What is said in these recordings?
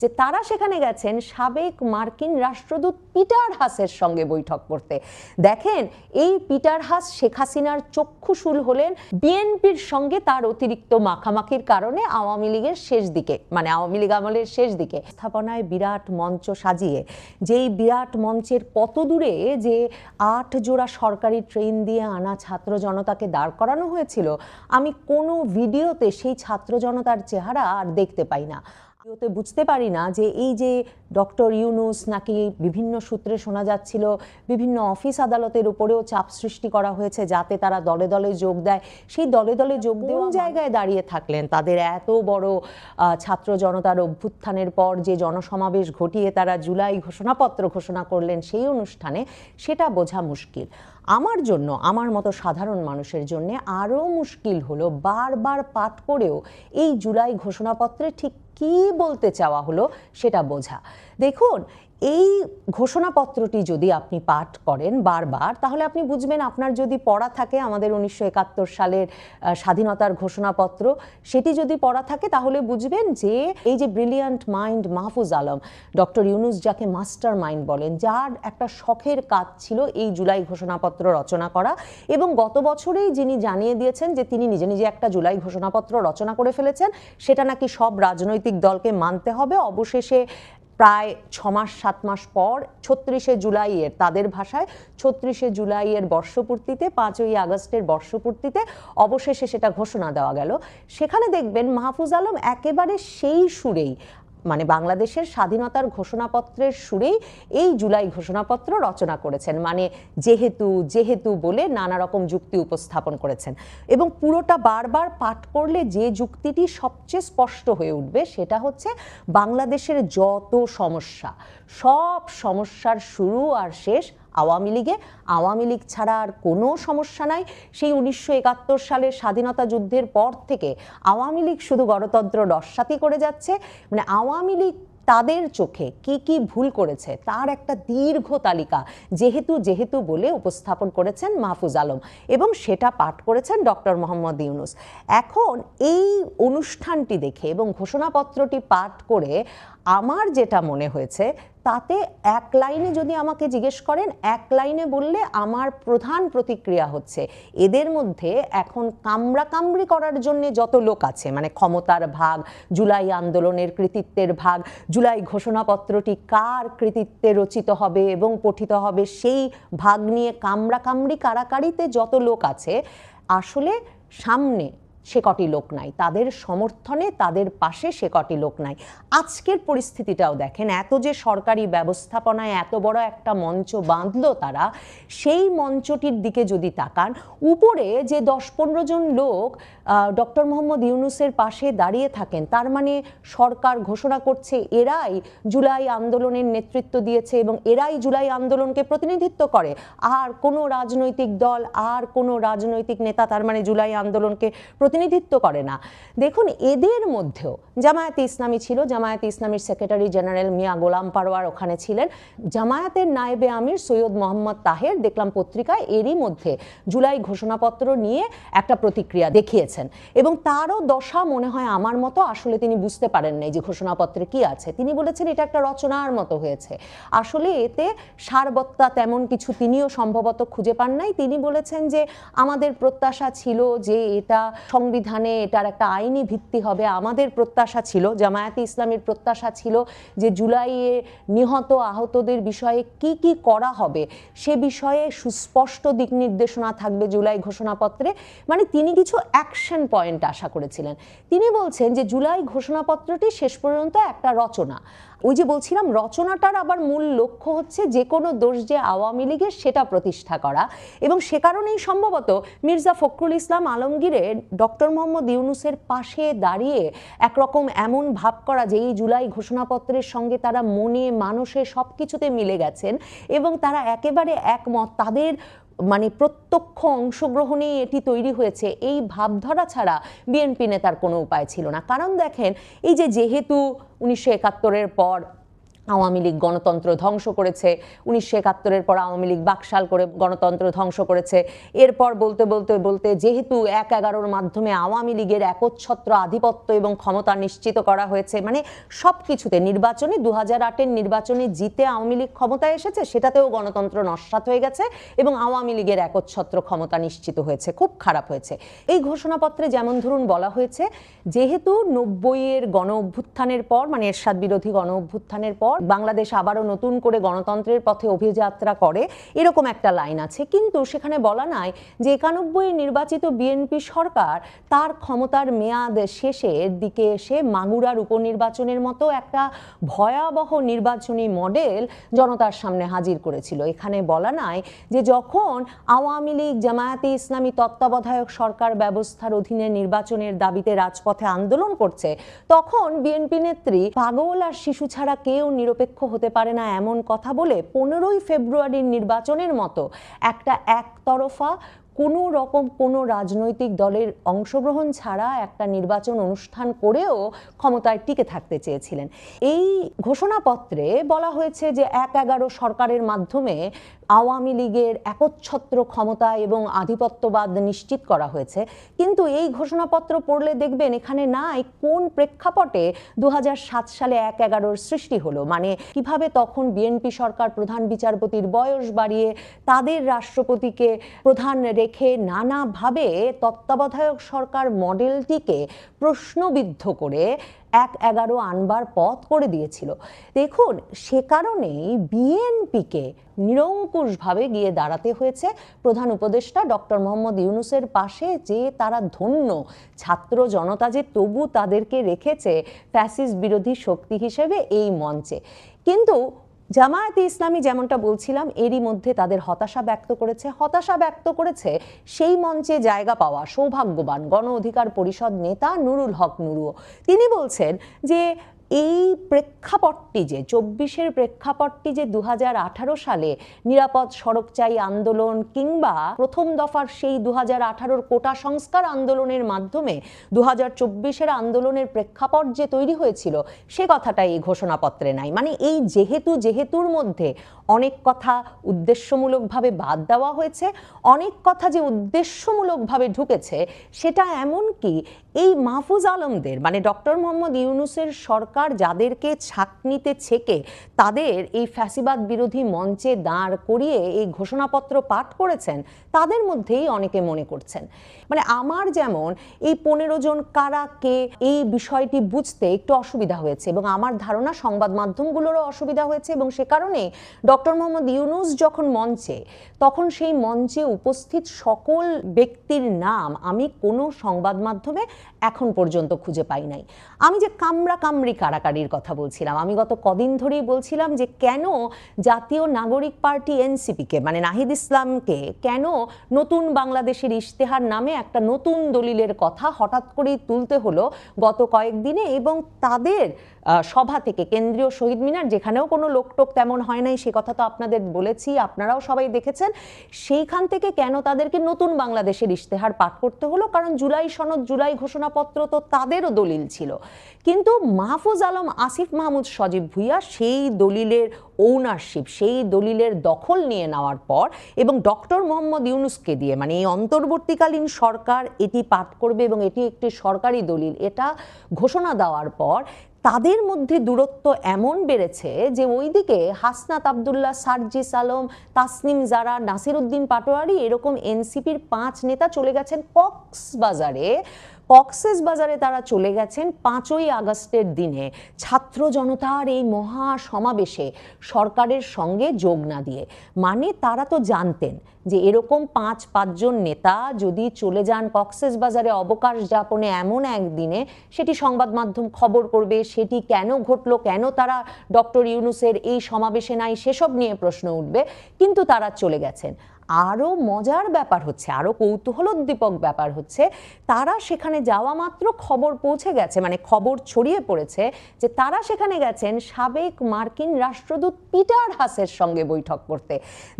যে তারা সেখানে গেছেন সাবেক মার্কিন রাষ্ট্রদূত পিটার হাসের সঙ্গে বৈঠক করতে। দেখেন, এই পিটার হাস শেখ হাসিনার চক্ষুশুল হলেন বিএনপির সঙ্গে তার অতিরিক্ত মাখামাখির কারণে আওয়ামী লীগের শেষ দিকে মানে আওয়ামী লীগ আমলের শেষ দিকে স্থাপনায় বিরাট মঞ্চ সাজিয়ে, যেই বিরাট মঞ্চের কত দূরে যে আট জোড়া সরকারি ট্রেন দিয়ে আনা ছাত্র জনতাকে দাঁড় করানো হয়েছিল, আমি কোনো ভিডিওতে সেই ছাত্র জনতার চেহারা আর দেখতে পাই না। ভিডিওতে বুঝতে পারি না যে এই যে ডক্টর ইউনুস নাকি বিভিন্ন সূত্রে শোনা যাচ্ছিল বিভিন্ন অফিস আদালতের উপরেও চাপ সৃষ্টি করা হয়েছে যাতে তারা দলে দলে যোগ দেয়। সেই দলে দলে যোগ দেওয়া জায়গায় দাঁড়িয়ে থাকলেন? তাদের এত বড় ছাত্র জনতার অভ্যুত্থানের পর যে জনসমাবেশ ঘটিয়ে তারা জুলাই ঘোষণাপত্র ঘোষণা করলেন সেই অনুষ্ঠানে সেটা বোঝা মুশকিল। আমার জন্য আমার মতো সাধারণ মানুষের জন্য আরও মুশকিল হলো বারবার পাঠ করেও এই জুলাই ঘোষণাপত্রে ঠিক কী বলতে চাওয়া হলো সেটা বোঝা। দেখুন এই ঘোষণাপত্রটি যদি আপনি পাঠ করেন বারবার, তাহলে আপনি বুঝবেন আপনার যদি পড়া থাকে আমাদের উনিশশো একাত্তর সালের স্বাধীনতার ঘোষণাপত্র, সেটি যদি পড়া থাকে তাহলে বুঝবেন যে এই যে brilliant mind Mahfuz Alam, doctor Yunus যাকে মাস্টার মাইন্ড বলেন, যার একটা শখের কাজ ছিল এই জুলাই ঘোষণাপত্র রচনা করা এবং গত বছরেই যিনি জানিয়ে দিয়েছেন যে তিনি নিজে নিজে একটা জুলাই ঘোষণাপত্র রচনা করে ফেলেছেন, সেটা নাকি সব রাজনৈতিক দলকে মানতে হবে, অবশেষে প্রায় ছ মাস সাত মাস পর ছত্রিশে জুলাইয়ের, তাদের ভাষায় ছত্রিশে জুলাইয়ের বর্ষপূর্তিতে, পাঁচই আগস্টের বর্ষপূর্তিতে অবশেষে সেটা ঘোষণা দেওয়া গেল। সেখানে দেখবেন মাহফুজ আলম একেবারে সেই সুরেই মানে বাংলাদেশের স্বাধীনতার ঘোষণাপত্রের সুরেই এই জুলাই ঘোষণাপত্র রচনা করেছেন। মানে যেহেতু যেহেতু বলে নানা রকম যুক্তি উপস্থাপন করেছেন। এবং পুরোটা বারবার পাঠ করলে যে যুক্তিটি সবচেয়ে স্পষ্ট হয়ে উঠবে সেটা হচ্ছে বাংলাদেশের যত সমস্যা, সব সমস্যার শুরু আর শেষ আওয়ামী লীগে। আওয়ামী লীগ ছাড়া আর কোনো সমস্যা নাই। সেই উনিশশো একাত্তর সালের স্বাধীনতা যুদ্ধের পর থেকে আওয়ামী লীগ শুধু গণতন্ত্র রসাতি করে যাচ্ছে। মানে আওয়ামী লীগ তাদের চোখে কি কি ভুল করেছে তার একটা দীর্ঘ তালিকা যেহেতু যেহেতু বলে উপস্থাপন করেছেন মাহফুজ আলম এবং সেটা পাঠ করেছেন ডক্টর মোহাম্মদ ইউনুস। এখন এই অনুষ্ঠানটি দেখে এবং ঘোষণাপত্রটি পাঠ করে আমার যেটা মনে হয়েছে তাতে এক লাইনে যদি আমাকে জিজ্ঞেস করেন, এক লাইনে বললে আমার প্রধান প্রতিক্রিয়া হচ্ছে এদের মধ্যে এখন কামড়াকামড়ি করার জন্য যত লোক আছে মানে ক্ষমতার ভাগ, জুলাই আন্দোলনের কৃতিত্বের ভাগ, জুলাই ঘোষণাপত্রটি কার কৃতিত্বে রচিত হবে এবং পঠিত হবে, সেই ভাগ নিয়ে কামড়াকামড়ি কারাকারিতে যত লোক আছে, আসলে সামনে সে কটি লোক নাই। তাদের সমর্থনে তাদের পাশে সে কটি লোক নাই। আজকের পরিস্থিতিটাও দেখেন, এত যে সরকারি ব্যবস্থাপনায় এত বড় একটা মঞ্চ বাঁধল তারা, সেই মঞ্চটির দিকে যদি তাকান, উপরে যে দশ পনেরো জন লোক ডক্টর মোহাম্মদ ইউনুসের পাশে দাঁড়িয়ে থাকেন। তার মানে সরকার ঘোষণা করছে, এরাই জুলাই আন্দোলনের নেতৃত্ব দিয়েছে এবং এরাই জুলাই আন্দোলনকে প্রতিনিধিত্ব করে। আর কোনো রাজনৈতিক দল, আর কোনো রাজনৈতিক নেতা তার মানে জুলাই আন্দোলনকে প্রতিনিধিত্ব করে না। দেখুন, এদের মধ্যেও জামায়াতে ইসলামী ছিল। জামায়াতে ইসলামীর সেক্রেটারি জেনারেল মিয়া গোলাম পারোয়ার ওখানে ছিলেন। জামায়াতের নায়েবে আমির সৈয়দ মোহাম্মদ তাহের দেখলাম পত্রিকায় এরই মধ্যে জুলাই ঘোষণাপত্র নিয়ে একটা প্রতিক্রিয়া দেখিয়েছেন এবং তারও দশা মনে হয় আমার মতো, আসলে তিনি বুঝতে পারেন নাই যে ঘোষণাপত্রে কি আছে। তিনি বলেছেন, এটা একটা রচনার মতো হয়েছে। আসলে এতে সারবত্তা তেমন কিছু তিনিও সম্ভবত খুঁজে পান নাই। তিনি বলেছেন যে, আমাদের প্রত্যাশা ছিল যে এটা সংবিধানে এটার একটা আইনি ভিত্তি হবে। আমাদের প্রত্যাশা ছিল, জামায়াতে ইসলামের প্রত্যাশা ছিল যে জুলাইয়ে নিহত আহতদের বিষয়ে কি কি করা হবে, সে বিষয়ে সুস্পষ্ট দিক নির্দেশনা থাকবে জুলাই ঘোষণাপত্রে। মানে তিনি কিছু অ্যাকশন পয়েন্ট আশা করেছিলেন। তিনি বলছেন যে, জুলাই ঘোষণাপত্রটি শেষ পর্যন্ত একটা রচনা। ওই যে বলছিলাম, রচনাটার আবার মূল লক্ষ্য হচ্ছে যে কোনো দোষ যে আওয়ামী লীগের সেটা প্রতিষ্ঠা করা। এবং সে কারণেই সম্ভবত মির্জা ফখরুল ইসলাম আলমগীরের ডক্টর মোহাম্মদ ইউনুসের পাশে দাঁড়িয়ে একরকম এমন ভাব করা যে, এই জুলাই ঘোষণাপত্রের সঙ্গে তারা মনে মানুষে সব কিছুতে মিলে গেছেন এবং তারা একেবারে একমত। তাদের মানে প্রত্যক্ষ অংশগ্রহণেই এটি তৈরি হয়েছে, এই ভাবধারা ছাড়া বিএনপি নেতার কোনো উপায় ছিল না। কারণ দেখেন, এই যে যেহেতু উনিশশো একাত্তরের পর আওয়ামী লীগ গণতন্ত্র ধ্বংস করেছে। উনিশশো একাত্তরের পর আওয়ামী লীগ বাকশাল করে গণতন্ত্র ধ্বংস করেছে। এরপর বলতে বলতে বলতে যেহেতু এক এগারোর মাধ্যমে আওয়ামী লীগের একচ্ছত্র আধিপত্য এবং ক্ষমতা নিশ্চিত করা হয়েছে মানে সব কিছুতে নির্বাচনে দু হাজার আটের নির্বাচনে জিতে আওয়ামী লীগ ক্ষমতায় এসেছে, সেটাতেও গণতন্ত্র নস্বাত হয়ে গেছে এবং আওয়ামী লীগের একচ্ছত্র ক্ষমতা নিশ্চিত হয়েছে, খুব খারাপ হয়েছে। এই ঘোষণাপত্রে যেমন ধরুন বলা হয়েছে, যেহেতু নব্বইয়ের গণ অভ্যুত্থানের পর মানে এরশাদ বিরোধী গণ অভ্যুত্থানের পর বাংলাদেশ আবারও নতুন করে গণতন্ত্রের পথে অভিযাত্রা করে, এরকম একটা লাইন আছে। কিন্তু সেখানে বলা নাই যে একানব্বই নির্বাচিত বিএনপি সরকার তার ক্ষমতার মেয়াদ শেষের দিকে এসে মাগুরার উপনির্বাচনের মতো একটা ভয়াবহ নির্বাচনী মডেল জনতার সামনে হাজির করেছিল। এখানে বলা নাই যে যখন আওয়ামী লীগ, জামায়াতে ইসলামী তত্ত্বাবধায়ক সরকার ব্যবস্থার অধীনে নির্বাচনের দাবিতে রাজপথে আন্দোলন করছে, তখন বিএনপি নেত্রী পাগল আর শিশু ছাড়া কেউ নিরপেক্ষ হতে পারে না এমন কথা বলে পনেরোই ফেব্রুয়ারির নির্বাচনের মতো একটা একতরফা কোনো রকম কোনো রাজনৈতিক দলের অংশগ্রহণ ছাড়া একটা নির্বাচন অনুষ্ঠান করেও ক্ষমতায় টিকে থাকতে চেয়েছিলেন। এই ঘোষণাপত্রে বলা হয়েছে যে এক এগারো সরকারের মাধ্যমে আওয়ামী লীগের একচ্ছত্র ক্ষমতা এবং আধিপত্যবাদ নিশ্চিত করা হয়েছে। কিন্তু এই ঘোষণাপত্র পড়লে দেখবেন এখানে নাই কোন প্রেক্ষাপটে দু হাজার সাত সালে এক এগারোর সৃষ্টি হলো। মানে কীভাবে তখন বিএনপি সরকার প্রধান বিচারপতির বয়স বাড়িয়ে তাদের রাষ্ট্রপতিকে প্রধান রেখে নানাভাবে তত্ত্বাবধায়ক সরকার মডেলটিকে প্রশ্নবিদ্ধ করে এক এগারো আনবার পথ করে দিয়েছিল। দেখুন, সে কারণেই বিএনপিকে নিরঙ্কুশভাবে গিয়ে দাঁড়াতে হয়েছে। প্রধান উপদেষ্টা ডক্টর মোহাম্মদ ইউনুসের পাশে যে তারা ধন্য ছাত্র জনতা যে তবু তাদেরকে রেখেছে ফ্যাসিস বিরোধী শক্তি হিসেবে এই মঞ্চে। কিন্তু জামায়াতে ইসলামী যেমনটা বলছিলাম, এরই মধ্যে তাদের হতাশা ব্যক্ত করেছে। হতাশা ব্যক্ত করেছে সেই মঞ্চে জায়গা পাওয়া সৌভাগ্যবান গণ অধিকার পরিষদ নেতা নুরুল হক নুরুও। তিনি বলছেন যে এই প্রেক্ষাপটটি যে, চব্বিশের প্রেক্ষাপটটি যে দু হাজার আঠারো সালে নিরাপদ সড়ক চাই আন্দোলন কিংবা প্রথম দফার সেই দু হাজার কোটা সংস্কার আন্দোলনের মাধ্যমে দু হাজার আন্দোলনের প্রেক্ষাপট যে তৈরি হয়েছিল, সে কথাটা এই ঘোষণাপত্রে নাই। মানে এই যেহেতু যেহেতুর মধ্যে অনেক কথা উদ্দেশ্যমূলকভাবে বাদ দেওয়া হয়েছে, অনেক কথা যে উদ্দেশ্যমূলকভাবে ঢুকেছে, সেটা এমন কি এই মাহফুজ আলমদের মানে ডক্টর মোহাম্মদ ইউনুসের সরকার যাদেরকে ছাকনিতে ছেকে তাদের এই ফ্যাসিবাদ বিরোধী মঞ্চে দাঁড় করিয়ে এই ঘোষণাপত্র পাঠ করেছেন, তাদের মধ্যেই অনেকে মনে করছেন। মানে আমার যেমন এই পনেরো জন কারা কে এই বিষয়টি বুঝতে একটু অসুবিধা হয়েছে এবং আমার ধারণা সংবাদ মাধ্যমগুলোরও অসুবিধা হয়েছে এবং সে কারণে ডক্টর মোহাম্মদ ইউনুস যখন মঞ্চে, তখন সেই মঞ্চে উপস্থিত সকল ব্যক্তির নাম আমি কোনো সংবাদ মাধ্যমে এখন পর্যন্ত খুঁজে পাই নাই। আমি যে কামরা কামরি কারাকারির কথা বলছিলাম। আমি গত কদিন ধরেই বলছিলাম যে, কেন জাতীয় নাগরিক পার্টি এনসিপিকে মানে নাহিদ ইসলামকে, কেন নতুন বাংলাদেশের ইশতেহার নামে একটা নতুন দলিলের কথা হঠাৎ করেই তুলতে হলো গত কয়েকদিনে এবং তাদের সভা থেকে। কেন্দ্রীয় শহীদ মিনার, যেখানেও কোনো লোকটোক তেমন হয় নাই, সে কথা তো আপনাদের বলেছি, আপনারাও সবাই দেখেছেন। সেইখান থেকে কেন তাদেরকে নতুন বাংলাদেশের ইশতেহার পাঠ করতে হলো? কারণ জুলাই সনদ, জুলাই ঘোষণাপত্র তো তাদেরও দলিল ছিল। কিন্তু মাহফুজ আলম, আসিফ মাহমুদ, সজীব ভুইয়া সেই দলিলের ওনারশিপ সেই দলিলের দখল নিয়ে নেওয়ার পর এবং ডক্টর মোহাম্মদ ইউনুসকে দিয়ে মানে এই অন্তর্বর্তীকালীন সরকার এটি পাঠ করবে এবং এটি একটি সরকারি দলিল, এটা ঘোষণা দেওয়ার পর তাদের মধ্যে দূরত্ব এমন বেড়েছে যে ওইদিকে হাসনাত আবদুল্লাহ, সার্জিস আলম, তাসনিম জারা নাসির উদ্দিন পাটোয়ারি এরকম এনসিপির পাঁচ নেতা চলে গেছেন কক্সবাজারে। কক্সেস বাজারে তারা চলে গেছেন পাঁচই আগস্টের দিনে। ছাত্র জনতার এই মহা সমাবেশে সরকারের সঙ্গে যোগ না দিয়ে। মানে তারা তো জানতেন যে এরকম পাঁচ, পাঁচজন নেতা যদি চলে যান কক্সেস বাজারে অবকাশ যাপনে এমন একদিনে, সেটি সংবাদ মাধ্যম খবর করবে, সেটি কেন ঘটলো, কেন তারা ডক্টর ইউনুসের এই সমাবেশে নাই, সেসব নিয়ে প্রশ্ন উঠবে। কিন্তু তারা চলে গেছেন। আরও মজার ব্যাপার হচ্ছে আরও কৌতূহলোদ্দীপক ব্যাপার হচ্ছে, তারা সেখানে যাওয়া মাত্র খবর পৌঁছে গেছে মানে খবর ছড়িয়ে পড়েছে যে তারা সেখানে গেছেন সাবেক মার্কিন রাষ্ট্রদূত পিটার হাসের সঙ্গে বৈঠক করতে।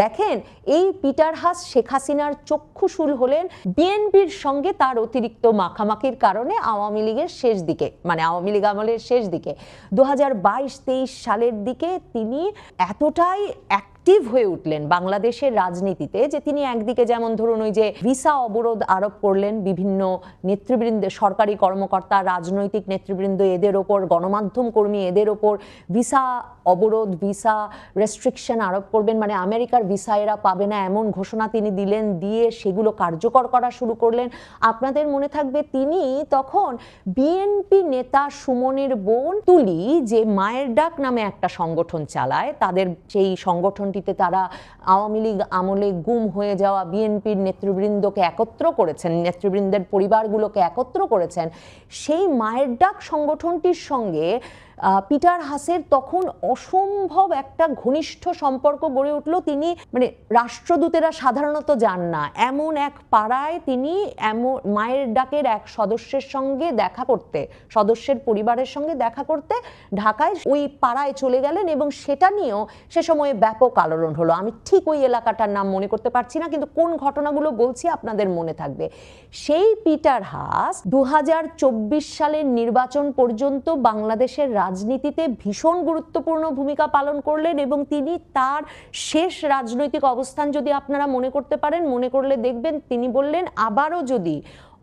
দেখেন, এই পিটার হাস শেখ হাসিনার চক্ষুশুল হলেন বিএনপির সঙ্গে তার অতিরিক্ত মাখামাখির কারণে আওয়ামী লীগের শেষ দিকে মানে আওয়ামী লীগ আমলের শেষ দিকে। দু হাজার সালের দিকে তিনি এতটাই অ্যাক্টিভ হয়ে উঠলেন বাংলাদেশের রাজনীতিতে, যে তিনি একদিকে যেমন ধরুন ওই যে ভিসা অবরোধ আরোপ করলেন বিভিন্ন নেতৃবৃন্দ, সরকারি কর্মকর্তা, রাজনৈতিক নেতৃবৃন্দ এদের ওপর, গণমাধ্যম কর্মী এদের ওপর ভিসা অবরোধ, ভিসা রেস্ট্রিকশন আরোপ করবেন। মানে আমেরিকার ভিসা এরা পাবে না এমন ঘোষণা তিনি দিলেন, দিয়ে সেগুলো কার্যকর করা শুরু করলেন। আপনাদের মনে থাকবে তিনি তখন বিএনপি নেতা সুমনের বোন তুলি যে মায়ের ডাক নামে একটা সংগঠন চালায়, তাদের সেই সংগঠনটিতে তারা আওয়ামী লীগ আমলে গুম হয়ে যাওয়া বিএনপির নেতৃবৃন্দকে একত্র করেছেন, নেতৃবৃন্দের পরিবারগুলোকে একত্র করেছেন। সেই মায়ের ডাক সংগঠনটির সঙ্গে পিটার হাসের তখন অসম্ভব একটা ঘনিষ্ঠ সম্পর্ক গড়ে উঠল। তিনি মানে রাষ্ট্রদূতেরা সাধারণত যান না। এমন এক পাড়ায় তিনি এমন মায়ের ডাকের এক সদস্যের সঙ্গে দেখা করতে, সদস্যের পরিবারের সঙ্গে দেখা করতে ঢাকায় ওই পাড়ায় চলে গেলেন এবং সেটা নিয়েও সে সময়ে ব্যাপক আলোড়ন হলো। আমি ঠিক ওই এলাকাটার নাম মনে করতে পারছি না, কিন্তু কোন ঘটনাগুলো বলছি আপনাদের মনে থাকবে। সেই পিটার হাস দু হাজার চব্বিশ সালের নির্বাচন পর্যন্ত বাংলাদেশের রাজনীতিতে ভীষণ গুরুত্বপূর্ণ ভূমিকা পালন করলেন এবং তিনি তার শেষ রাজনৈতিক অবস্থান যদি আপনারা মনে করতে পারেন, মনে করলে দেখবেন তিনি বললেন, আবারও যদি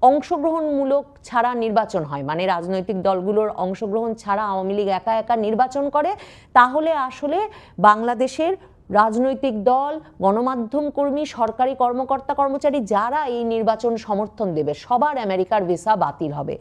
অংশগ্রহণমূলক ছাড়া নির্বাচন হয় মানে রাজনৈতিক দলগুলোর অংশগ্রহণ ছাড়া আওয়ামী লীগ একা একা নির্বাচন করে, তাহলে আসলে বাংলাদেশের রাজনৈতিক দল, গণমাধ্যম কর্মী, সরকারি কর্মকর্তা, কর্মচারী যারা এই নির্বাচন সমর্থন দেবে, সবার আমেরিকার ভিসা বাতিল হবে।